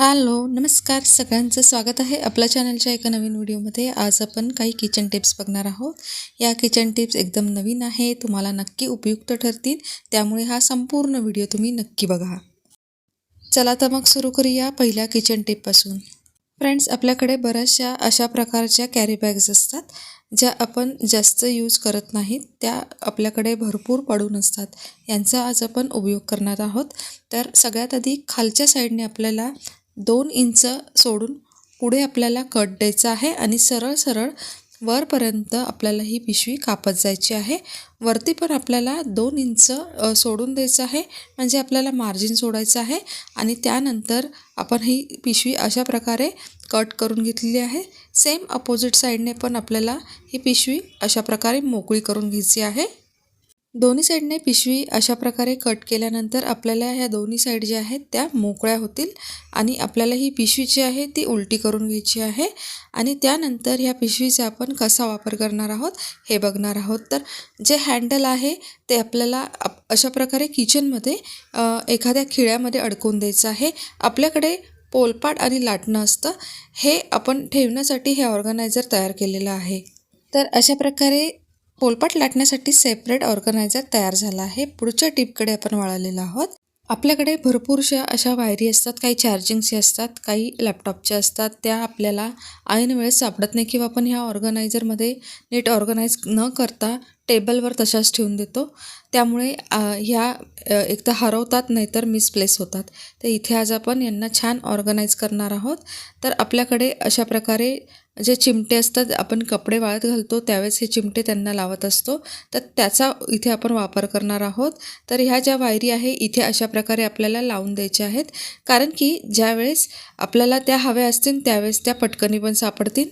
Hello नमस्कार. सगळ्यांचं स्वागत आहे आपल्या चॅनलच्या एका नवीन व्हिडिओमध्ये. आज आपण काही किचन टिप्स बघणार आहोत. या किचन टिप्स एकदम नवीन आहे तुम्हाला नक्की उपयुक्त ठरतील. त्यामुळे हा संपूर्ण व्हिडिओ तुम्ही नक्की बघा. चला तर मग सुरू करूया पहिल्या किचन टिपपासून फ्रेंड्स आपल्याकडे बऱ्याचशा अशा प्रकारच्या कॅरी बॅग्स असतात ज्या आपण जास्त यूज करत नाहीत. त्या आपल्याकडे भरपूर पडून असतात. यांचा आज आपण उपयोग करणार आहोत. तर सगळ्यात आधी खालच्या साईडने आपल्याला दोन इंच सोडून पुढे आपल्याला कट द्यायचा आहे आणि सरळ सरळ वरपर्यंत आपल्याला ही पिशवी कापत जायची आहे. वरती पण आपल्याला दोन इंच सोडून द्यायचं आहे. म्हणजे आपल्याला मार्जिन सोडायचं आहे आणि त्यानंतर आपण ही पिशवी अशा प्रकारे कट करून घेतलेली आहे. सेम अपोजिट साईडने पण आपल्याला ही पिशवी अशा प्रकारे मोकळी करून घ्यायची आहे. दोन्ही साईडने पिशवी अशा प्रकारे कट केल्यानंतर आपल्याला ह्या दोन्ही साईड ज्या आहेत त्या मोकळ्या होतील आणि आपल्याला ही पिशवी जी आहे ती उलटी करून घ्यायची आहे आणि त्यानंतर ह्या पिशवीचा आपण कसा वापर करणार आहोत हे बघणार आहोत. तर जे हँडल आहे ते आपल्याला अशा प्रकारे किचनमध्ये एखाद्या खिळ्यामध्ये अडकवून द्यायचं आहे. आपल्याकडे पोलपाट आणि लाटणं असतं. हे आपण ठेवण्यासाठी हे ऑर्गनायझर तयार केलेलं आहे. तर अशा प्रकारे पोलपाट लाटण्यासाठी सेपरेट ऑर्गनायझर तयार झाला आहे. पुढच्या टिपकडे आपण वळालेलो आहोत. आपल्याकडे भरपूरशा अशा वायरी असतात काही चार्जिंगचे असतात काही लॅपटॉपच्या असतात. त्या आपल्याला ऐन वेळेस सापडत नाही किंवा आपण ह्या ऑर्गनायझरमध्ये नीट ऑर्गनाईज न करता टेबलवर तशाच ठेवून देतो. त्यामुळे ह्या एक तर हरवतात नाहीतर मिसप्लेस होतात. तर इथे आज आपण यांना छान ऑर्गनाईज करणार आहोत. तर आपल्याकडे अशा प्रकारे जे चिमटे असतात आपण कपडे वाळत घालतो त्यावेळेस हे चिमटे त्यांना लावत असतो. तर त्याचा इथे आपण वापर करणार आहोत. तर ह्या ज्या वायरी आहे इथे अशा प्रकारे आपल्याला लावून द्यायच्या आहेत. कारण की ज्यावेळेस आपल्याला त्या हव्या असतील त्यावेळेस त्या पटकनी पण सापडतील.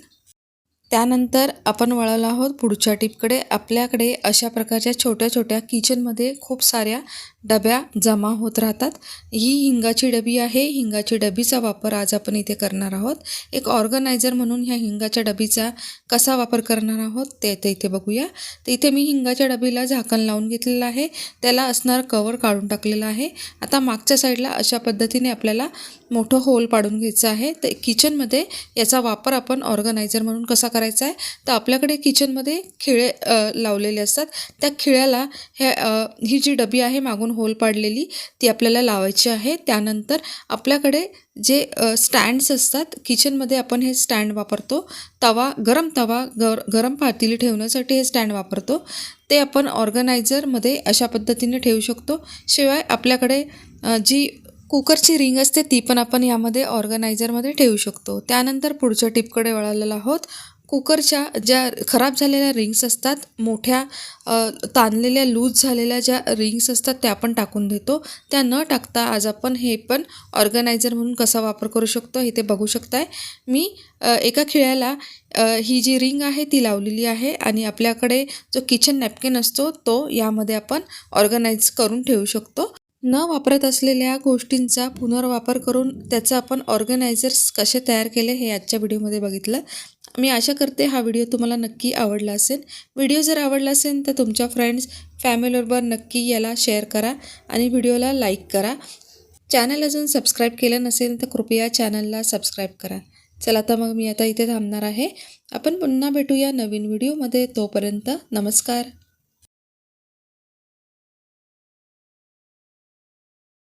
त्यानंतर आपण वळालो आहोत पुढच्या टिपकडे. आपल्याकडे अशा प्रकारच्या छोट्या छोट्या किचनमध्ये खूप साऱ्या डब्या जमा होत राहतात. ही हिंगाची डबी आहे. हिंगाची डबीचा वापर आज आपण इथे करणार आहोत. एक ऑर्गनायझर म्हणून ह्या हिंगाच्या डबीचा कसा वापर करणार आहोत ते ते इथे बघूया. तर इथे मी हिंगाच्या डबीला झाकण लावून घेतलेलं आहे. त्याला असणार कवर काढून टाकलेलं आहे. आता मागच्या साईडला अशा पद्धतीने आपल्याला मोठं होल पाडून घ्यायचं आहे. तर किचनमध्ये याचा वापर आपण ऑर्गनायझर म्हणून कसा करायचा आहे. तर आपल्याकडे किचनमध्ये खिळे लावलेले असतात. त्या खिळ्याला ह्या ही जी डबी आहे मागून होल पाडलेली ती आपल्याला लावायची आहे. त्यानंतर आपल्याकडे जे स्टँड्स असतात किचनमध्ये आपण हे स्टँड वापरतो. तवा गरम तवा गर गरम पातेली ठेवण्यासाठी हे स्टँड वापरतो. ते आपण ऑर्गनायझरमध्ये अशा पद्धतीने ठेवू शकतो. शिवाय आपल्याकडे जी कुकरची रिंग असते ती पण आपण यामध्ये ऑर्गनायझरमध्ये ठेवू शकतो. त्यानंतर पुढच्या टिपकडे वळालेला आहोत. कुकरच्या ज्या खराब झालेल्या रिंग्स असतात मोठ्या ताणलेल्या लूज झालेल्या ज्या रिंग्स असतात त्या आपण टाकून देतो. त्या न टाकता आज आपण हे पण ऑर्गनायझर म्हणून कसा वापर करू शकतो हे ते बघू शकताय. मी एका खिळ्याला ही जी रिंग आहे ती लावलेली आहे आणि आपल्याकडे जो किचन नॅपकिन असतो तो यामध्ये आपण ऑर्गनाईज करून ठेवू शकतो. न वापरत असलेल्या गोष्टींचा पुनर्वापर करून त्याचं आपण ऑर्गनायझर्स कसे तयार केले हे आजच्या व्हिडिओमध्ये बघितलं. मी आशा करते हा व्हिडिओ तुम्हाला नक्की आवडला असेल. व्हिडिओ जर आवडला असेल तर तुमच्या फ्रेंड्स फॅमिलीबरोबर नक्की याला शेअर करा आणि व्हिडिओला लाईक करा. चॅनल अजून सबस्क्राईब केलं नसेल तर कृपया चॅनलला सबस्क्राईब करा. चला तर मग मी आता इथे थांबणार आहे. आपण पुन्हा भेटूया नवीन व्हिडिओमध्ये. तोपर्यंत नमस्कार.